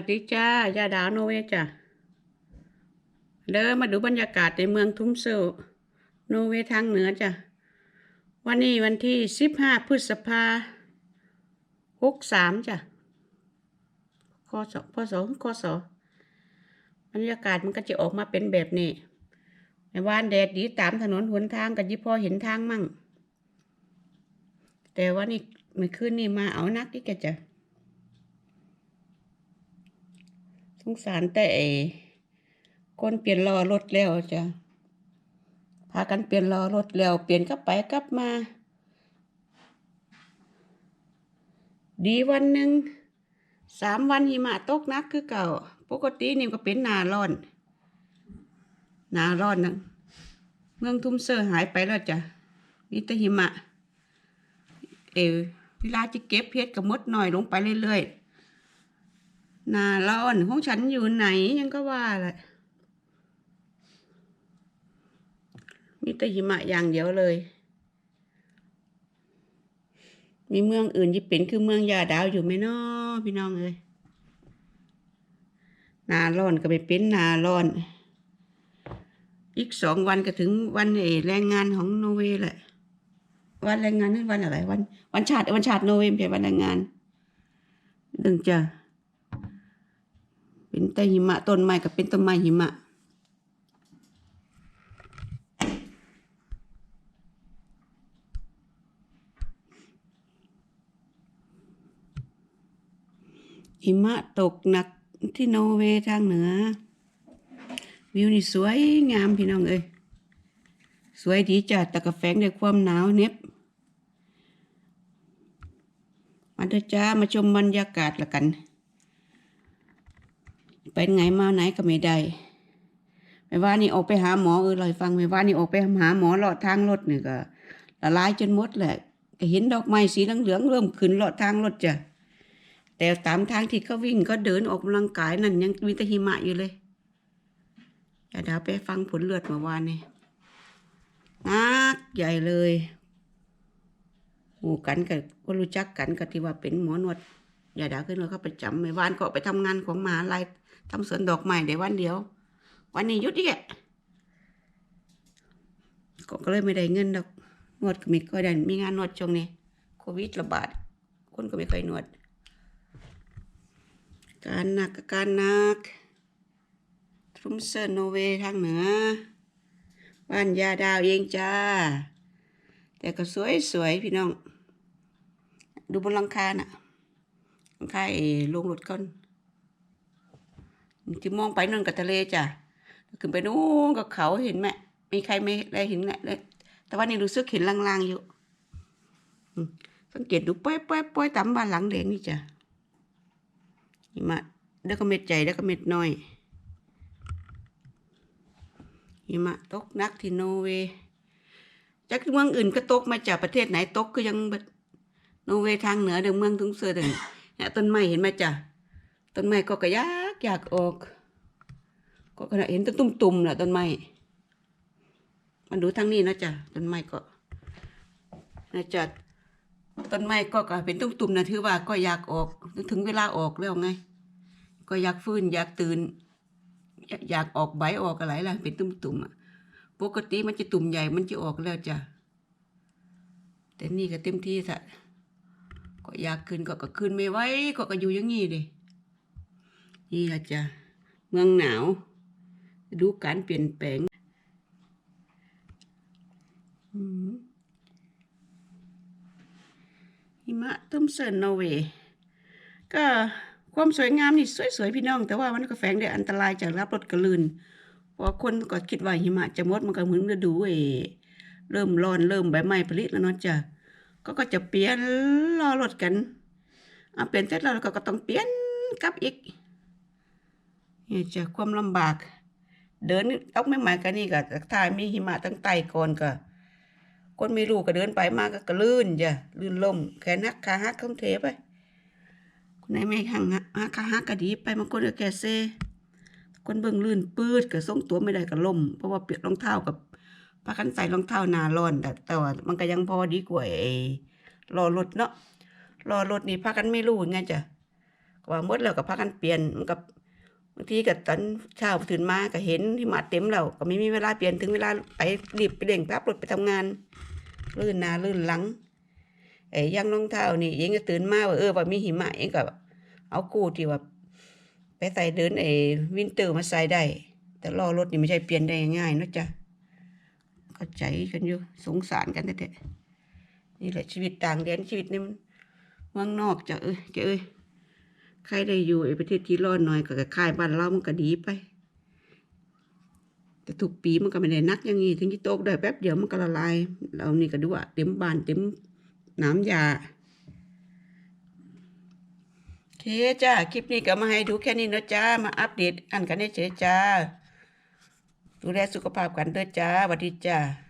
วัสดีจ้ายาดาวโนเวจ้ะเดินมาดูบรรยากาศในเมืองทุ่มเซลโนเวทางเหนือจ้ะวันนี้วันที่สิบห้าพฤษภาหกสามจ้ะคศพศคศบรรยากาศมันก็จะออกมาเป็นแบบนี้ในวานแดดดีตามถนนหนทางก็ยิพอเห็นทางมั่ง แต่ว่านี่เมื่อคืนนี่มาเอานักที่แกจ้ะ สงสารแต่ไอ้คนเปลี่ยนล้อรถแล้วจ้ะพากันเปลี่ยนล้อรถแล้ว เปลี่ยนกลับไปกลับมา ดีวันหนึ่งสามวันหิมะตกหนักคือเก่า ปกตินี่ก็เป็นนาร้อนนาร้อนนะเมืองทุ่มเซอร์หายไปแล้วจ้ะมีแต่หิมะ เออเวลาจะเก็บเพชรก็มดหน่อยลงไปเรื่อยๆ หนาร้อนของฉันอยู่ไหนยังก็ว่าแหละมีแต่หิมะอย่างเดียวเลย มีเมืองอื่นที่เป็นคือเมืองยาดาวอยู่ไหมน้อพี่น้องเอ้ยนาร้อนก็ไปเป็นนาร้อน อีกสองวันก็ถึงวันเอแรงงานของโนเวย์แหละ วันแรงงานนั่นวันอะไรวัน วันชาติวันชาติโนเวย์ไม่ใช่วันแรงงานดึงจะ เป็นแต่หิมะต้นไม้กับเป็นต้นไม้หิมะหิมะตกหนักที่โนอร์เวย์ทางเหนือ วิวนี่สวยงามพี่น้องเอ้ยสวยดีจ้ะแต่กะแฝงด้วยความหนาวเน็บมาเถอะจ้ามาชมบรรยากาศละกัน ไปไงมาไหนก็ไม่ได้ไม่ว่านี่ออกไปหาหมอเออเลยฟังไม่ว่านี่ออกไปหาหมอหลอดทางรถนี่ก็ละลายจนหมดแหละก็เห็นดอกไม้สีเหลืองๆเริ่มขึ้นหลอดทางรถจ้ะแต่ตามทางที่เขาวิ่งก็เดินออกกำลังกายนั่นยังมีแต่หิมะอยู่เลยอย่าดาวไปฟังผลเลือดเมื่อวานนี่นักใหญ่เลยหมู่กันกับก็รู้จักกันกับที่ว่าเป็นหมอนวด ยาดาวขึ้นเลยเขาไปจำเมื่อวานก็ไปทำงานของมหาลัยทำสวนดอกไม้ได้วันเดียว วันนี้หยุดอีกอะก็ก็เลยไม่ได้เงินดอกนวดก็ไม่ค่อยได้มีงานนวดช่วงนี้โควิดระบาด คนก็ไม่ค่อยนวด การหนักการหนักทรุมเซอร์โนเวย์ทางเหนือบ้านยาดาวเองจ้า แต่ก็สวยสวยพี่น้อง ดูบนหลังคาน่ะ คาไอ้ลงรถก่อนที่มองไปนั่นกับทะเลจ้ะขึ้นไปนู้นกับเขาเห็นไหมมีใครไม่ได้เห็นแหละแต่ว่านี่รู้สึกเห็นลางๆอยู่สังเกตดูป้อยป้อยป้อยตามบ้านหลังแดงนี่จ้ะหิมะแล้วก็เม็ดใหญ่แล้วก็เม็ดน้อยหิมะตกนักที่โนเวย์จากเมืองอื่นก็ตกมาจากประเทศไหนตกก็ยังแบบโนเวย์ทางเหนือเดิมเมืองทุ่งเสือเดิม เนี่ยต้นไม้เห็นไหมจ้ะต้นไม้ก็กระยากอยากออก ก็ขนาดเห็นต้นตุ่มๆน่ะต้นไม้มันดูทางนี้นะจ้ะต้นไม้ก็นะจ้ะต้นไม้ก็กเป็นตุ้มตุ่มๆนะถือว่าก็อยากออกถึงเวลาออกแล้วไง ก็อยากฟื้นอยากตื่น อยากออกใบออกอะไรล่ะเป็นตุ้มตุ่มๆอะปกติมันจะตุ่มใหญ่มันจะออกแล้วจ้ะแต่นี่ก็เต็มที่สะ ก็อยากขึ้นก็ก็ขึ้นไม่ไหวก็ก็อยู่อย่างนี้เลยนี่ละจ้ะเมืองหนาว ดูการเปลี่ยนแปลงหิมะตุ้มเซินโนเวย์ก็ความสวยงามนี่สวยๆพี่น้อง แต่ว่ามันก็แฝงด้วยอันตรายจากรับรถกระลืนเพราะคนก็คิดว่าหิมะจะหมดมันก็เหมือนฤดูเอเริ่มร้อนเริ่มใบไม้ผลิแล้วเนาะจ้ะ ก็ก็จะเปลี่ยนรอรถกันเอาเปลี่ยนเสร็จแล้วก็ก็ต้องเปลี่ยนกลับอีกนี่จะความลำบาก เดินเอาไม่หมายกันนี่ก็ถ้ามีหิมะตั้งไตก่อนก็คนไม่รู้ก็เดินไปมาก็กระลื่นจ้ะลื่นล่มแขนหักขาหักต้องเทไปคนไหนไม่หักหักขาหักก็ดีไปบางคนก็แกเซคนเบิ่งลื่นปืดก็ส่งตัวไม่ได้ก็ล่มเพราะว่าเปียกรองเท้ากับ พากันใส่รองเท้าหนาร้อนแต่แต่ว่ามันก็ยังพอดีกว่าไอ้รอรถเนาะรอรถนี่พากันไม่รู้ไงจ้ะว่าหมดแล้วก็พากันเปลี่ยนมันก็บบางทีก็ตอนเช้าตื่นมาก็เห็นหิมะเต็มแล้วก็ไม่มีเวลาเปลี่ยนถึงเวลาไปรีบไปเร่งแป๊บรถไปทำงานลื่นหนาลื่นหลังไอ้ยังรองเท้านี่เองก็ตื่นมาว่าเออว่ามีหิมะเองก็เอากู้ที่ว่าไปใส่เดินไอ้วินเตอร์มาใส่ได้ แต่ล้อรถนี่ไม่ใช่เปลี่ยนได้ง่ายๆนะจ๊ะ เข้าใจกันอยู่สงสารกันแท้ๆนี่แหละชีวิตต่างแดนชีวิตนี่มันเมืองนอกจะเอ้ยแกเอ้ยใครได้อยู่ไอ้ประเทศที่ร้อนหน่อยก็คล้ายบ้านเรามันก็ดีไป แต่ทุกปีมันก็ไม่ได้นักอย่างนี้ถึงจะตกได้แป๊บเดียวมันก็ละลาย เรานี่ก็ดูว่าเต็มบ้านเต็มน้ำยาโอเคจ้า คลิปนี้ก็มาให้ดูแค่นี้นะจ้า มาอัปเดตอันกันเฉยจ้า ดูแลสุขภาพกันเด้อจ้าสวัสดีจ้า